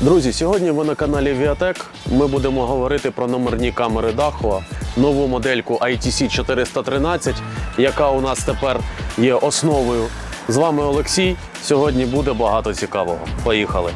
Друзі, сьогодні ви на каналі Viatec. Ми будемо говорити про номерні камери Dahua, нову модельку ITC 413, яка у нас тепер є основою. З вами Олексій. Сьогодні буде багато цікавого. Поїхали.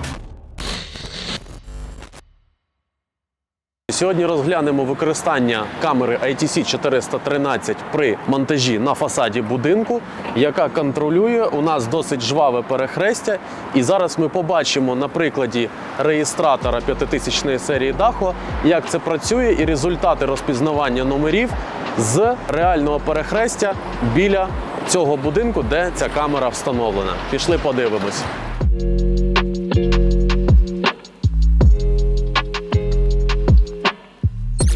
Сьогодні розглянемо використання камери ITC 413 при монтажі на фасаді будинку, яка контролює у нас досить жваве перехрестя. І зараз ми побачимо на прикладі реєстратора 5000 серії Dahua, як це працює, і результати розпізнавання номерів з реального перехрестя біля цього будинку, де ця камера встановлена. Пішли подивимось.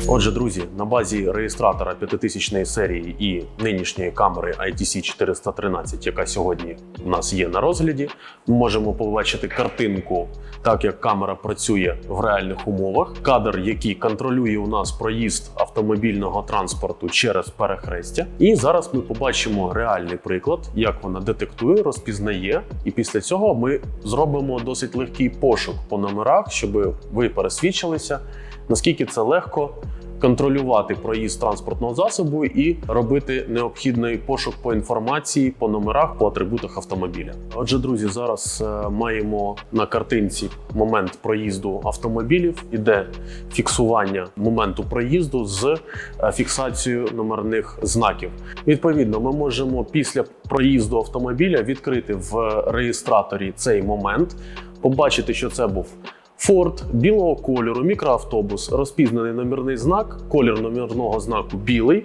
Отже, друзі, на базі реєстратора 5000 серії і нинішньої камери ITC 413, яка сьогодні у нас є на розгляді, ми можемо побачити картинку, так як камера працює в реальних умовах. Кадр, який контролює у нас проїзд автомобільного транспорту через перехрестя. І зараз ми побачимо реальний приклад, як вона детектує, розпізнає. І після цього ми зробимо досить легкий пошук по номерах, щоб ви пересвідчилися, наскільки це легко контролювати проїзд транспортного засобу і робити необхідний пошук по інформації, по номерах, по атрибутах автомобіля. Отже, друзі, зараз е, маємо на картинці момент проїзду автомобілів. Іде фіксування моменту проїзду з е, фіксацією номерних знаків. Відповідно, ми можемо після проїзду автомобіля відкрити в реєстраторі цей момент, побачити, що це був. Форд білого кольору, мікроавтобус, розпізнаний номерний знак, колір номерного знаку білий.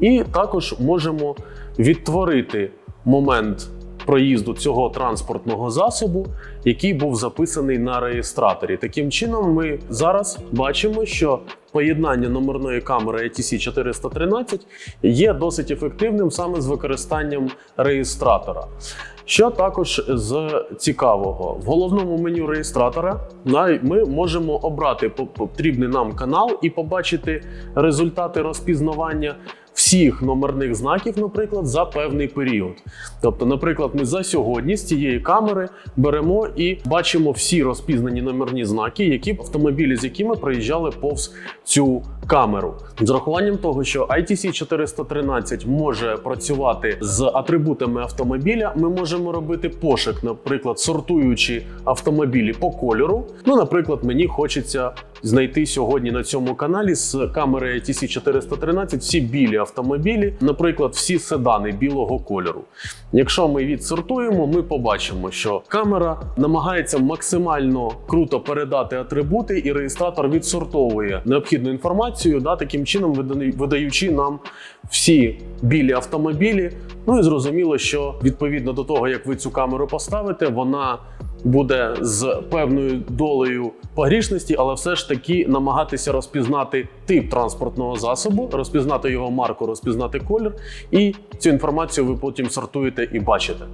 І також можемо відтворити момент проїзду цього транспортного засобу, який був записаний на реєстраторі. Таким чином, ми зараз бачимо, що поєднання номерної камери ATC 413 є досить ефективним саме з використанням реєстратора. Що також з цікавого, в головному меню реєстратора ми можемо обрати потрібний нам канал і побачити результати розпізнавання всіх номерних знаків, наприклад, за певний період. Тобто, наприклад, ми за сьогодні з цієї камери беремо і бачимо всі розпізнані номерні знаки, які автомобілі, з якими проїжджали повз цю камеру. З урахуванням того, що ITC 413 може працювати з атрибутами автомобіля, ми можемо робити пошук, наприклад, сортуючи автомобілі по кольору. Ну, наприклад, мені хочеться знайти сьогодні на цьому каналі з камери ITC 413 всі білі автомобілі, наприклад, всі седани білого кольору. Якщо ми відсортуємо, ми побачимо, що камера намагається максимально круто передати атрибути, і реєстратор відсортовує необхідну інформацію, да, таким чином видаючи нам всі білі автомобілі. Ну і зрозуміло, що відповідно до того, як ви цю камеру поставите, вона буде з певною долею погрішності, але все ж таки намагатися розпізнати тип транспортного засобу, розпізнати його марку, розпізнати колір, і цю інформацію ви потім сортуєте і бачите.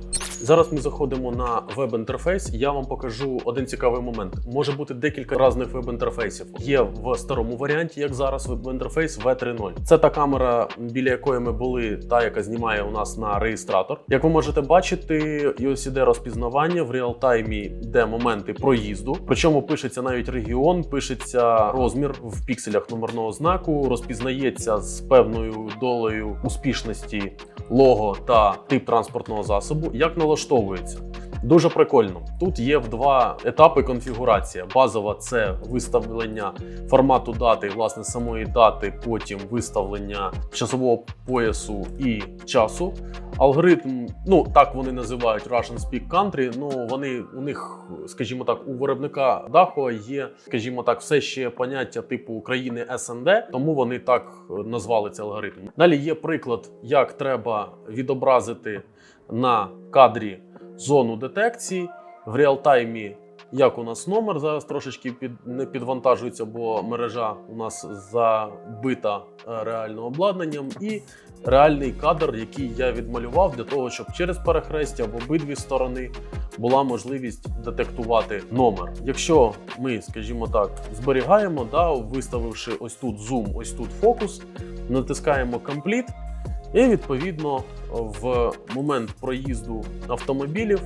Зараз ми заходимо на веб-інтерфейс. Я вам покажу один цікавий момент. Може бути декілька різних веб-інтерфейсів. Є в старому варіанті, як зараз веб-інтерфейс V3.0. Це та камера, біля якої ми були, та яка знімає у нас на реєстратор. Як ви можете бачити, і ось іде розпізнавання в реалтаймі, де моменти проїзду. Причому пишеться навіть регіон, пишеться розмір в пікселях номерного знаку, розпізнається з певною долею успішності лого та тип транспортного засобу, як налаштовується. Дуже прикольно. Тут є в два етапи конфігурація. Базова це виставлення формату дати, власне, самої дати, потім виставлення часового поясу і часу. Алгоритм, ну так вони називають Russian Speak Country. Ну вони у них, скажімо так, у виробника Dahua є, скажімо так, все ще поняття типу країни СНД, тому вони так е, назвали цей алгоритм. Далі є приклад, як треба відобразити на кадрі зону детекції в реалтаймі. Як у нас номер зараз трошечки під не підвантажується, бо мережа у нас забита е, реальним обладнанням, і реальний кадр, який я відмалював для того, щоб через перехрестя в обидві сторони була можливість детектувати номер. Якщо ми, скажімо так, зберігаємо, да, виставивши ось тут зум, ось тут фокус, натискаємо Complete, і відповідно в момент проїзду автомобілів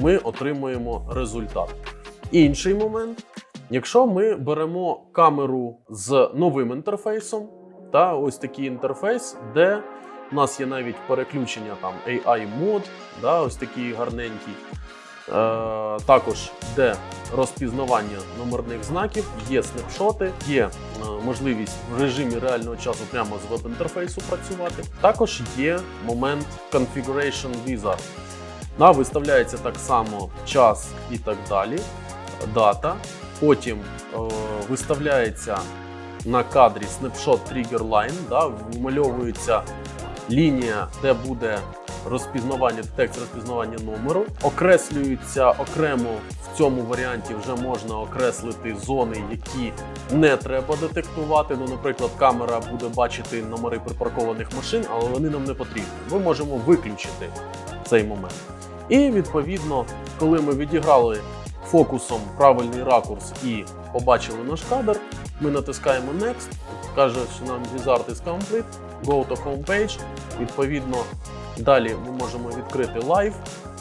ми отримуємо результат. Інший момент Якщо ми беремо камеру з новим інтерфейсом, та ось такий інтерфейс, де у нас є навіть переключення там AI мод, да, ось такий гарненький. Е, також де розпізнавання номерних знаків, є снапшоти, є е, можливість в режимі реального часу прямо з веб-інтерфейсу працювати. Також є момент Configuration Wizard. Да, виставляється так само час і так далі, дата. Потім е, виставляється на кадрі snapshot trigger line, да, вмальовується лінія, де буде розпізнавання, детекція розпізнавання номеру. Окреслюються окремо в цьому варіанті вже можна окреслити зони, які не треба детектувати. Ну, наприклад, камера буде бачити номери припаркованих машин, але вони нам не потрібні. Ми можемо виключити цей момент. І відповідно, коли ми відіграли фокусом правильний ракурс і побачили наш кадр, ми натискаємо Next, каже, що нам Wizard is complete, go to homepage. Відповідно, далі ми можемо відкрити лайв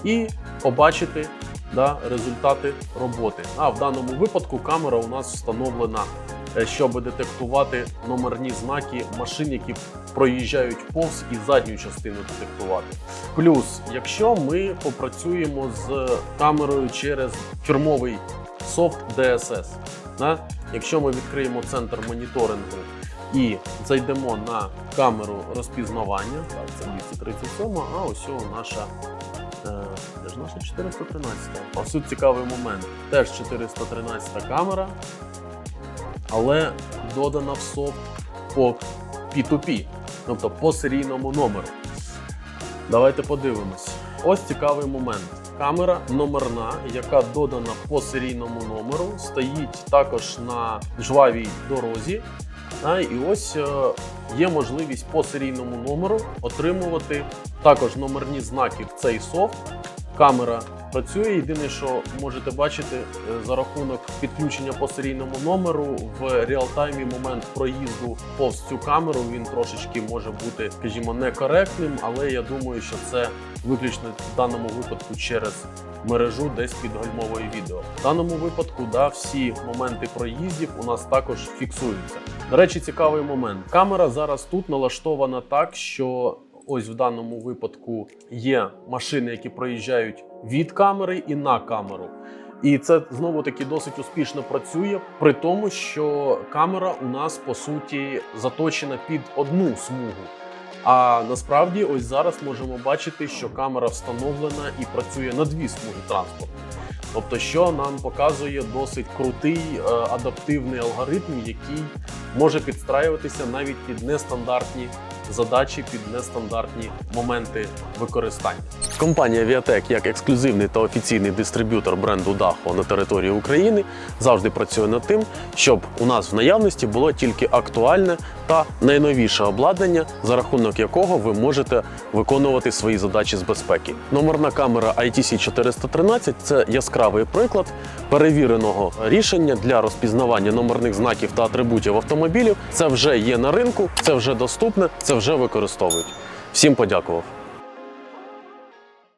і побачити да, результати роботи. А в даному випадку камера у нас встановлена, е, щоб детектувати номерні знаки машин, які проїжджають повз і задню частину детектувати. Плюс, якщо ми попрацюємо з камерою через фірмовий софт DSS, да? якщо ми відкриємо центр моніторингу і зайдемо на камеру розпізнавання, так, це 237, а ось наша. Де ж наша 413? А тут цікавий момент. Теж 413 камера, але додана в софт по P2P, тобто по серійному номеру. Давайте подивимось. Ось цікавий момент. Камера номерна, яка додана по серійному номеру, стоїть також на жвавій дорозі. І ось е, є можливість по серійному номеру отримувати також номерні знаки в цей софт. Камера працює. Єдине, що можете бачити е, за рахунок підключення по серійному номеру в реалтаймі момент проїзду повз цю камеру він трошечки може бути, скажімо, некоректним, але я думаю, що це виключно в даному випадку через мережу десь під гальмовою відео. В даному випадку, да, всі моменти проїздів у нас також фіксуються. До речі, цікавий момент. Камера зараз тут налаштована так, що ось в даному випадку є машини, які проїжджають від камери і на камеру. І це знову таки досить успішно працює, при тому, що камера у нас по суті заточена під одну смугу. А насправді, ось зараз можемо бачити, що камера встановлена і працює на дві смуги транспорту. Тобто, що нам показує досить крутий е, адаптивний алгоритм, який може підстраюватися навіть під нестандартні задачі, під нестандартні моменти використання. Компанія Viatec як ексклюзивний та офіційний дистриб'ютор бренду Daho на території України завжди працює над тим, щоб у нас в наявності було тільки актуальне та найновіше обладнання, за рахунок якого ви можете виконувати свої задачі з безпеки. Номерна камера ITC 413 це яскравий приклад перевіреного рішення для розпізнавання номерних знаків та атрибутів автомобілів. Це вже є на ринку, це вже доступне, це вже використовують. Всім подякував.